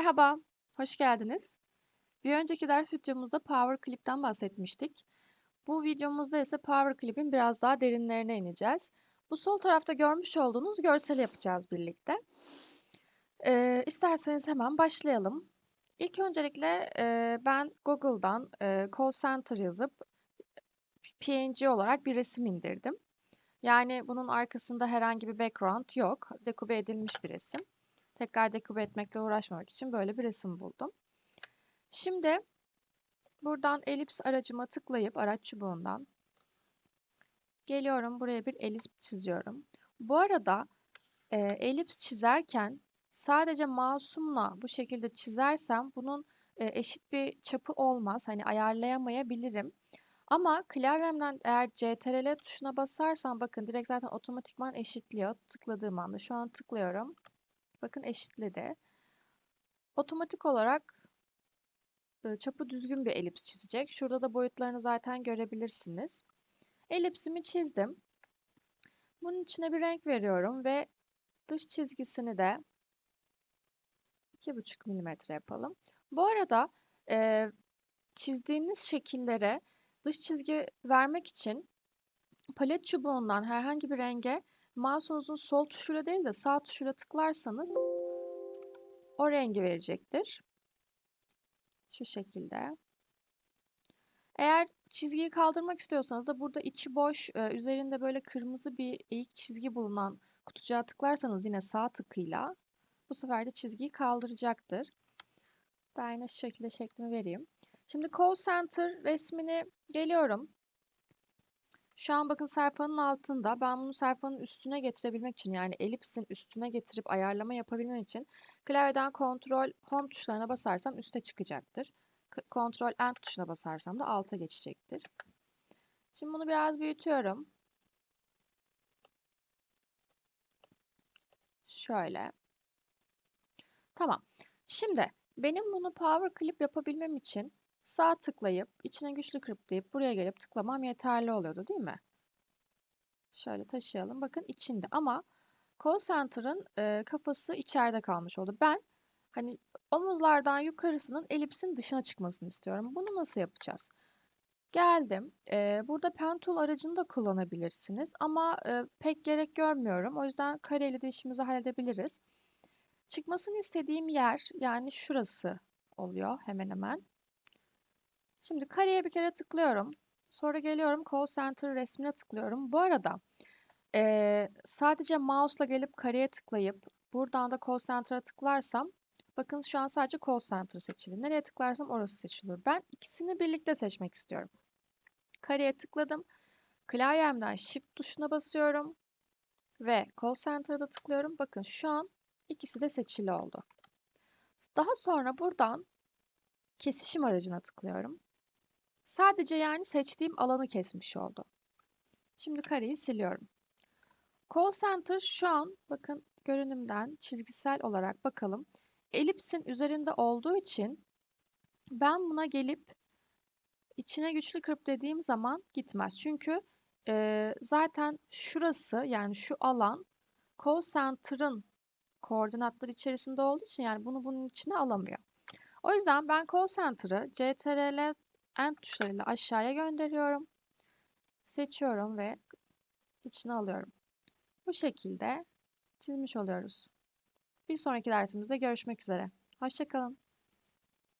Merhaba, hoş geldiniz. Bir önceki ders videomuzda Power Clip'ten bahsetmiştik. Bu videomuzda ise Power Clip'in biraz daha derinlerine ineceğiz. Bu sol tarafta görmüş olduğunuz görseli yapacağız birlikte. Ee, isterseniz hemen başlayalım. İlk öncelikle e, ben Google'dan e, call center yazıp PNG olarak bir resim indirdim. Yani bunun arkasında herhangi bir background yok. Dekube edilmiş bir resim. Tekrar dekube etmekle uğraşmamak için böyle bir resim buldum. Şimdi buradan elips aracıma tıklayıp araç çubuğundan geliyorum. Buraya bir elips çiziyorum. Bu arada e, elips çizerken sadece mouse'umla bu şekilde çizersem bunun e, eşit bir çapı olmaz. Hani ayarlayamayabilirim. Ama klavyemden eğer CTRL tuşuna basarsam bakın direkt zaten otomatikman eşitliyor tıkladığım anda. Şu an tıklıyorum. Bakın eşitledi. Otomatik olarak e, çapı düzgün bir elips çizecek. Şurada da boyutlarını zaten görebilirsiniz. Elipsimi çizdim. Bunun içine bir renk veriyorum ve dış çizgisini de 2,5 mm yapalım. Bu arada e, çizdiğiniz şekillere dış çizgi vermek için palet çubuğundan herhangi bir renge mouse'unuzun sol tuşuyla değil de sağ tuşuyla tıklarsanız o rengi verecektir. Şu şekilde. Eğer çizgiyi kaldırmak istiyorsanız da burada içi boş, e, üzerinde böyle kırmızı bir eğik çizgi bulunan kutucuğa tıklarsanız yine sağ tıkıyla bu sefer de çizgiyi kaldıracaktır. Ben yine şu şekilde şeklimi vereyim. Şimdi call center resmini geliyorum. Şu an bakın sayfanın altında. Ben bunu sayfanın üstüne getirebilmek için yani elipsin üstüne getirip ayarlama yapabilmek için klavyeden kontrol home tuşlarına basarsam üste çıkacaktır. Kontrol end tuşuna basarsam da alta geçecektir. Şimdi bunu biraz büyütüyorum. Şöyle. Tamam. Şimdi benim bunu power clip yapabilmem için Sağ tıklayıp içine güçlü kırplayıp buraya gelip tıklamam yeterli oluyordu değil mi? Şöyle taşıyalım. Bakın içinde ama call center'ın e, kafası içeride kalmış oldu. Ben hani omuzlardan yukarısının elipsin dışına çıkmasını istiyorum. Bunu nasıl yapacağız? Geldim. E, burada pen tool aracını da kullanabilirsiniz ama e, pek gerek görmüyorum. O yüzden kareyle de işimizi halledebiliriz. Çıkmasını istediğim yer yani şurası oluyor hemen hemen. Şimdi kareye bir kere tıklıyorum. Sonra geliyorum call center resmine tıklıyorum. Bu arada e, sadece mouse'la gelip kareye tıklayıp buradan da call center'a tıklarsam bakın şu an sadece call center seçili. Nereye tıklarsam orası seçilir. Ben ikisini birlikte seçmek istiyorum. Kareye tıkladım. Klavyemden shift tuşuna basıyorum ve call center'da tıklıyorum. Bakın şu an ikisi de seçili oldu. Daha sonra buradan kesişim aracına tıklıyorum. Sadece yani seçtiğim alanı kesmiş oldu. Şimdi kareyi siliyorum. Call Center şu an bakın görünümden çizgisel olarak bakalım. Elipsin üzerinde olduğu için ben buna gelip içine güçlü kırp dediğim zaman gitmez. Çünkü e, zaten şurası yani şu alan call center'ın koordinatları içerisinde olduğu için yani bunu bunun içine alamıyor. O yüzden ben call center'ı CTRL End tuşlarıyla aşağıya gönderiyorum. Seçiyorum ve içine alıyorum. Bu şekilde çizmiş oluyoruz. Bir sonraki dersimizde görüşmek üzere. Hoşçakalın.